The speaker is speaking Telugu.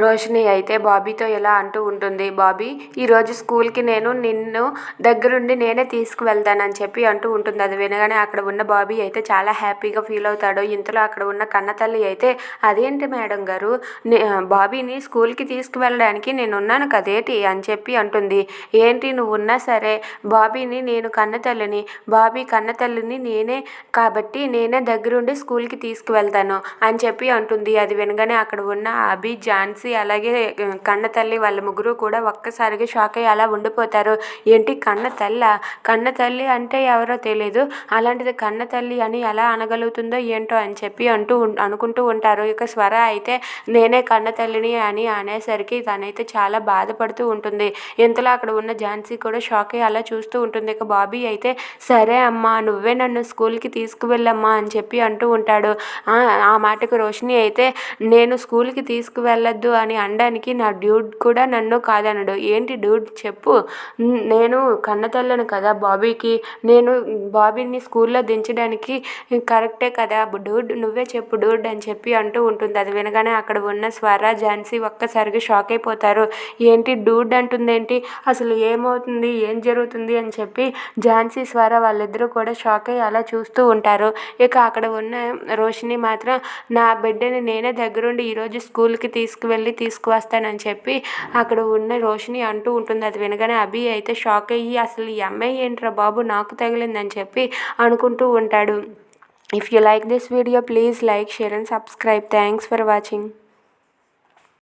రోషిణి అయితే బాబీతో ఇలా అంటూ ఉంటుంది బాబీ ఈరోజు స్కూల్కి నేను నిన్ను దగ్గరుండి నేనే తీసుకువెళ్తానని చెప్పి అంటూ ఉంటుంది. అది వినగానే అక్కడ ఉన్న బాబీ అయితే చాలా హ్యాపీగా ఫీల్ అవుతాడు. ఇంతలో అక్కడ ఉన్న కన్నతల్లి అయితే అదేంటి మేడం గారు? బాబీని స్కూల్కి తీసుకువెళ్ళడానికి నేను ఉన్నాను కదేటి? అని చెప్పి అంటుంది. ఏంటి నువ్వు ఉన్నా సరే బాబీని నేను కన్నతల్లిని బాబీ కన్నతల్లిని నేనే కాబట్టి నేనే దగ్గరుండి స్కూల్కి తీసుకువెళ్తాను అని చెప్పి అంటుంది. అది వినగానే అక్కడ ఉన్న అభి ఝాన్సీ అలాగే కన్న తల్లి వాళ్ళ ముగ్గురు కూడా ఒక్కసారిగా షాక్ అయ్యి అలా ఉండిపోతారు. ఏంటి కన్న తల్ల? కన్న తల్లి అంటే ఎవరో తెలియదు అలాంటిది కన్న తల్లి అని ఎలా అనగలుగుతుందో ఏంటో అని చెప్పి అంటూ అనుకుంటూ ఉంటారు. ఇక స్వర అయితే నేనే కన్న తల్లిని అని అనేసరికి తనైతే చాలా బాధపడుతూ ఉంటుంది. ఇంతలో అక్కడ ఉన్న ఝాన్సీ కూడా షాక్ అయ్యి అలా చూస్తూ ఉంటుంది. ఇక బాబీ అయితే సరే అమ్మా నువ్వే నన్ను స్కూల్కి తీసుకువెళ్ళమ్మా అని చెప్పి అంటూ ఉంటాడు. ఆ మాటకు రోషిని అయితే నేను స్కూల్కి తీసుకువెళ్ళద్దు అని అనడానికి నా డ్యూడ్ కూడా నన్ను కాదనడు. ఏంటి డ్యూడ్ చెప్పు. నేను కన్నతల్లను కదా బాబీకి. నేను బాబీని స్కూల్లో దించడానికి కరెక్టే కదా. డూడ్ నువ్వే చెప్పు డూడ్ అని చెప్పి అంటూ ఉంటుంది. అది వినగానే అక్కడ ఉన్న స్వర ఝాన్సీ ఒక్కసారిగా షాక్ అయిపోతారు. ఏంటి డూడ్ అంటుందేంటి? అసలు ఏమవుతుంది? ఏం జరుగుతుంది? అని చెప్పి ఝాన్సీ స్వర వాళ్ళిద్దరూ కూడా షాక్ అయ్యి అలా చూస్తూ ఉంటారు. ఇక అక్కడ ఉన్న రోషిని మాత్రం నా బిడ్డని నేనే దగ్గరుండి ఈరోజు స్కూల్కి వెళ్ళి తీసుకువస్తానని చెప్పి అక్కడ ఉన్న రోషిని అంటూ ఉంటుంది. అది వినగానే అభి అయితే షాక్ అయ్యి అసలు ఈ అమ్మాయి ఏంట్రా బాబు? నాకు తగిలిందని చెప్పి అనుకుంటూ ఉంటాడు. If you like this video please like share and subscribe thanks for watching